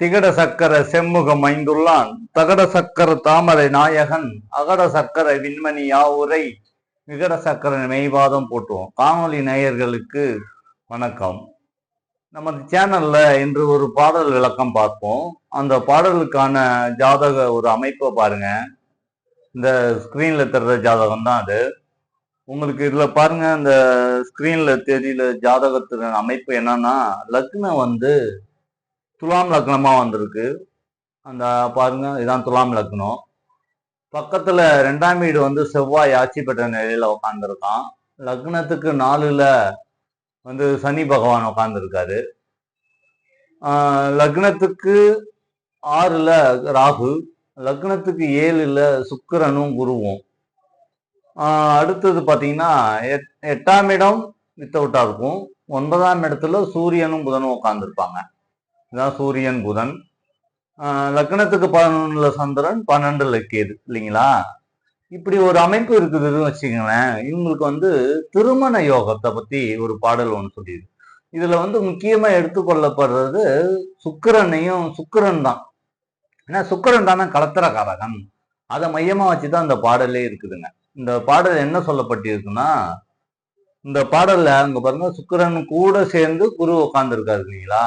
திகட சக்கர செம்முகம் ஐந்துள்ளான். தகட சக்கர தாமரை நாயகன் அகட சக்கர விண்மணி யாவுரை விகட சக்கர மெய்வாதம் போட்டுவோம் காணொலி நேயர்களுக்கு வணக்கம். நமது சேனல்ல இன்று ஒரு பாடல் விளக்கம் பார்ப்போம். அந்த பாடலுக்கான ஜாதக ஒரு அமைப்பை பாருங்க. இந்த ஸ்கிரீன்ல தர்ற ஜாதகம் தான் அது. உங்களுக்கு இதுல பாருங்க அந்த ஸ்கிரீன்ல தெரியல ஜாதகத்தின் அமைப்பு என்னன்னா லக்னம் வந்து துலாம் லக்னமாக வந்திருக்கு. அந்த பாருங்க இதான் துலாம் லக்னம். பக்கத்தில் ரெண்டாம் வீடு வந்து செவ்வாய் ஆட்சி பெற்ற நிலையில் உட்காந்துருக்கான் லக்னத்துக்கு நாலில் வந்து சனி பகவான் உட்காந்துருக்காரு லக்னத்துக்கு ஆறில் ராகு லக்னத்துக்கு ஏழில் சுக்கிரனும் குருவும். அடுத்தது பார்த்தீங்கன்னா எட்- எட்டாம் இடம் வித்தவுட்டா இருக்கும். ஒன்பதாம் இடத்துல சூரியனும் புதனும் உட்காந்துருப்பாங்க இதான் சூரியன் புதன். லக்னத்துக்கு பதினொன்றுல சந்திரன் பன்னெண்டுல கேது இல்லைங்களா? இப்படி ஒரு அமைப்பு இருக்குதுன்னு வச்சுக்கங்களேன். இவங்களுக்கு வந்து திருமண யோகத்தை பத்தி ஒரு பாடல் ஒன்று சொல்லியிருக்கு. இதுல வந்து முக்கியமா எடுத்துக்கொள்ளப்படுறது சுக்கிரனையும் சுக்கிரன் தான். ஏன்னா சுக்கிரன் தானே கலத்திரக்காரகன். அதை மையமா வச்சுதான் இந்த பாடலே இருக்குதுங்க. இந்த பாடல் என்ன சொல்லப்பட்டிருக்குன்னா இந்த பாடல்ல அங்க பாருங்க சுக்கிரன் கூட சேர்ந்து குரு உட்காந்துருக்காரு இல்லைங்களா?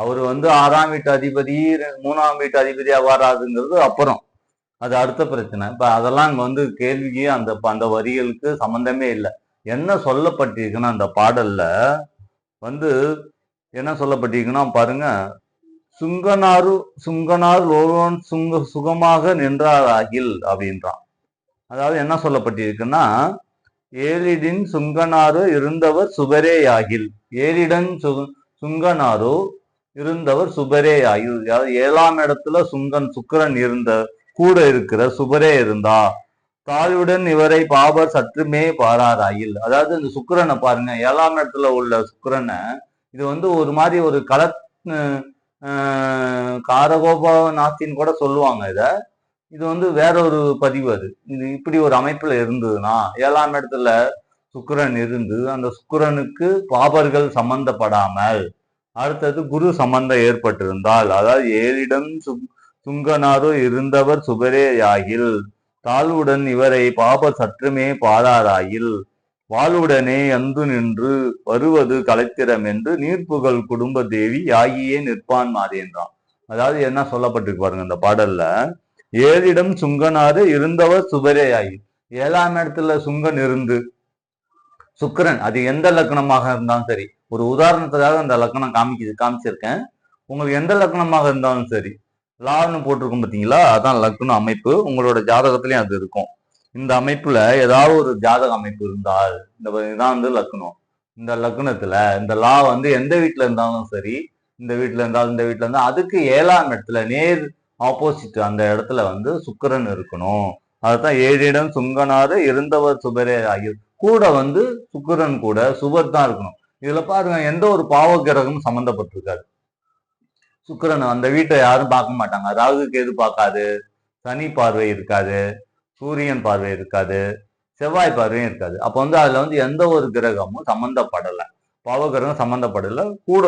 அவர் வந்து ஆறாம் வீட்டு அதிபதி மூணாம் வீட்டு அதிபதியாக வராதுங்கிறது அப்புறம். அது அடுத்த பிரச்சனை. இப்போ அதெல்லாம் இங்கே வந்து கேள்விக்கு அந்த அந்த வரிகளுக்கு சம்மந்தமே இல்லை. என்ன சொல்லப்பட்டிருக்குன்னா அந்த பாடலில் வந்து என்ன சொல்லப்பட்டிருக்குன்னா பாருங்க சுங்கனாரு சுங்கனார் ஒருவன் சுங்க சுகமாக நின்றாராகில் அப்படின்றான். அதாவது என்ன சொல்லப்பட்டிருக்குன்னா ஏலிடின் சுங்கனாரு இருந்தவர் சுபரேயாகில் ஏலிடன் சு சுங்கனாரு இருந்தவர் சுபரே ஆகில் ஏழாம் இடத்துல சுங்கன் சுக்கரன் இருந்த கூட இருக்கிற சுபரே இருந்தா தாயுடன் இவரை பாபர் சற்றுமே பாராராயில் அதாவது இந்த சுக்கிரனை பாருங்க ஏழாம் இடத்துல உள்ள சுக்கரனை இது வந்து ஒரு மாதிரி ஒரு கல காரகோப நாஸ்தின்னு கூட சொல்லுவாங்க இத. இது வந்து வேற ஒரு பதிவு அது. இது இப்படி ஒரு அமைப்புல இருந்ததுன்னா ஏழாம் இடத்துல சுக்கரன் இருந்து அந்த சுக்கரனுக்கு பாபர்கள் சம்பந்தப்படாமல் அடுத்தது குரு சம்பந்தம் ஏற்பட்டிருந்தால் அதாவது ஏழிடம் சு- சுங்கனாரோ இருந்தவர் சுபரே ஆகில் தாழ்வுடன் இவரை பாப சற்றுமே பாராராயில் வாழ்வுடனே அந்து நின்று வருவது கலைத்திரம் என்று நீர்ப்புகள் குடும்ப தேவி ஆகியே நிற்பான் மாறேன்றான் அதாவது என்ன சொல்லப்பட்டிருக்கு பாருங்க இந்த பாடல்ல. ஏழிடம் சுங்கனாரு இருந்தவர் சுபரே ஆகி ஏழாம் இடத்துல சுங்கன் இருந்து சுக்கிரன் அது எந்த லக்னமாக இருந்தாலும் சரி ஒரு உதாரணத்துக்காக அந்த லக்னம் காமிக்க காமிச்சிருக்கேன். உங்களுக்கு எந்த லக்னமாக இருந்தாலும் சரி லான்னு போட்டிருக்கும் பார்த்தீங்களா அதான் லக்னம் அமைப்பு. உங்களோட ஜாதகத்துலேயும் அது இருக்கும். இந்த அமைப்புல ஏதாவது ஒரு ஜாதக அமைப்பு இருந்தால் இந்த இதான் வந்து லக்னம் இந்த லக்னத்துல இந்த லா வந்து எந்த வீட்டுல இருந்தாலும் சரி இந்த வீட்டுல இருந்தாலும் இந்த வீட்டுல இருந்தால் அதுக்கு ஏழாம் இடத்துல நேர் ஆப்போசிட் அந்த இடத்துல வந்து சுக்கரன் இருக்கணும். அதுதான் ஏழிடம் சுங்கனாறு இருந்தவர் சுபரே ஆகிய கூட வந்து சுக்கிரன் கூட சுபர் தான் இருக்கணும். இதுல பாருங்க எந்த ஒரு பாவ கிரகமும் சம்பந்தப்பட்டிருக்காது. சுக்கரன் அந்த வீட்டை யாரும் பார்க்க மாட்டாங்க. ராகு கேது பார்க்காது. சனி பார்வை இருக்காது. சூரியன் பார்வை இருக்காது. செவ்வாய் பார்வையும் இருக்காது. அப்போ வந்து அதுல வந்து எந்த ஒரு கிரகமும் சம்பந்தப்படலை. பாவ கிரகம் சம்பந்தப்படலை. கூட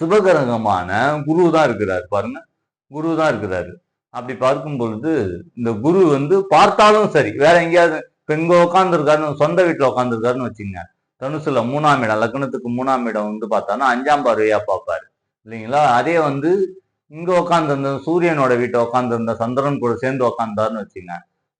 சிவகிரகமான குரு தான் இருக்கிறாரு பாருங்க. குரு தான் இருக்கிறாரு. அப்படி பார்க்கும் பொழுது இந்த குரு வந்து பார்த்தாலும் சரி. வேற எங்கேயாவது இப்ப உட்காந்துருக்காருன்னு சொந்த வீட்டில் உட்காந்துருக்காருன்னு வச்சுங்க தனுசுல மூணாம் இடம் லக்னத்துக்கு மூணாம் இடம் வந்து பார்த்தான்னா அஞ்சாம் பார்வையா பார்ப்பாரு. இல்லைங்களா? அதே வந்து இங்க உட்காந்துருந்த சூரியனோட வீட்டை உட்காந்துருந்த சந்திரன் கூட சேர்ந்து உட்காந்தாருன்னு வச்சுங்க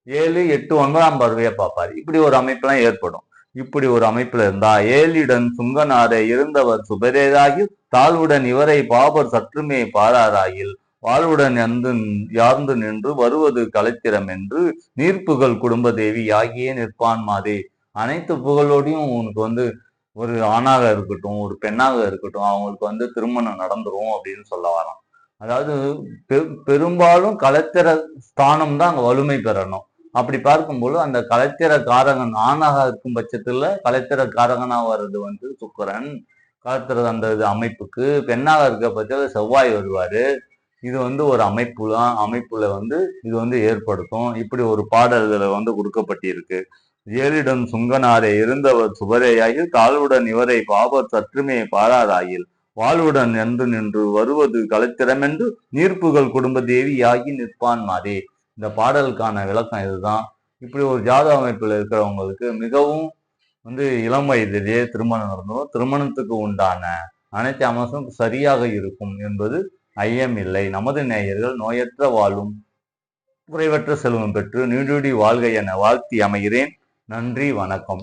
ஏழு எட்டு ஒன்பதாம் பார்வையா பார்ப்பாரு. இப்படி ஒரு அமைப்பெல்லாம் ஏற்படும். இப்படி ஒரு அமைப்புல இருந்தா ஏழிடன் சுங்கனாரே இருந்தவர் சுபரேராகி தாழ்வுடன் இவரை பாபர் சற்றுமே பாராராயில் வாழ்வுடன் எந்து யார்ந்து நின்று வருவது கலைத்திரம் என்று நீர்ப்புகள் குடும்ப தேவி ஆகியே நிற்பான் மாதே அனைத்து புகழோடையும் உனக்கு வந்து ஒரு ஆணாக இருக்கட்டும் ஒரு பெண்ணாக இருக்கட்டும் அவங்களுக்கு வந்து திருமணம் நடந்துரும் அப்படின்னு சொல்ல வரோம் அதாவது பெ- பெரும்பாலும் கலைத்திர ஸ்தானம் தான் அங்க வலிமை பெறணும். அப்படி பார்க்கும்போது அந்த கலைத்திர காரகன் ஆணாக இருக்கும் பட்சத்துல கலைத்திர காரகனா வர்றது வந்து சுக்கரன் கலத்திர அந்த இது அமைப்புக்கு பெண்ணாக இருக்க பட்சத்துல செவ்வாய் வருவாரு. இது வந்து ஒரு அமைப்புல அமைப்புல வந்து இது வந்து ஏற்படுத்தும். இப்படி ஒரு பாடல்களை வந்து கொடுக்கப்பட்டிருக்கு. ஏழிடம் சுங்கனாரே இருந்தவர் சுபரேயாகில் தாழ்வுடன் இவரை பாப சற்றுமே பாராராயில் வாழ்வுடன் என்று நின்று வருவது கலத்திரமென்று நீர்ப்புகள் குடும்ப தேவியாகி நிற்பான் மாதே. இந்த பாடலுக்கான விளக்கம் இதுதான். இப்படி ஒரு ஜாத அமைப்பில் இருக்கிறவங்களுக்கு மிகவும் வந்து இளம் வயதிலேயே திருமணம் நடந்தோம் திருமணத்துக்கு உண்டான அனைத்து அம்சம் சரியாக இருக்கும் என்பது ஐயம் இல்லை நமது நேயர்கள் நோயற்ற வாழும் குறைவற்ற செல்வம் பெற்று நீடுடி வாழ்க என வாழ்த்தி அமைகிறேன். நன்றி வணக்கம்.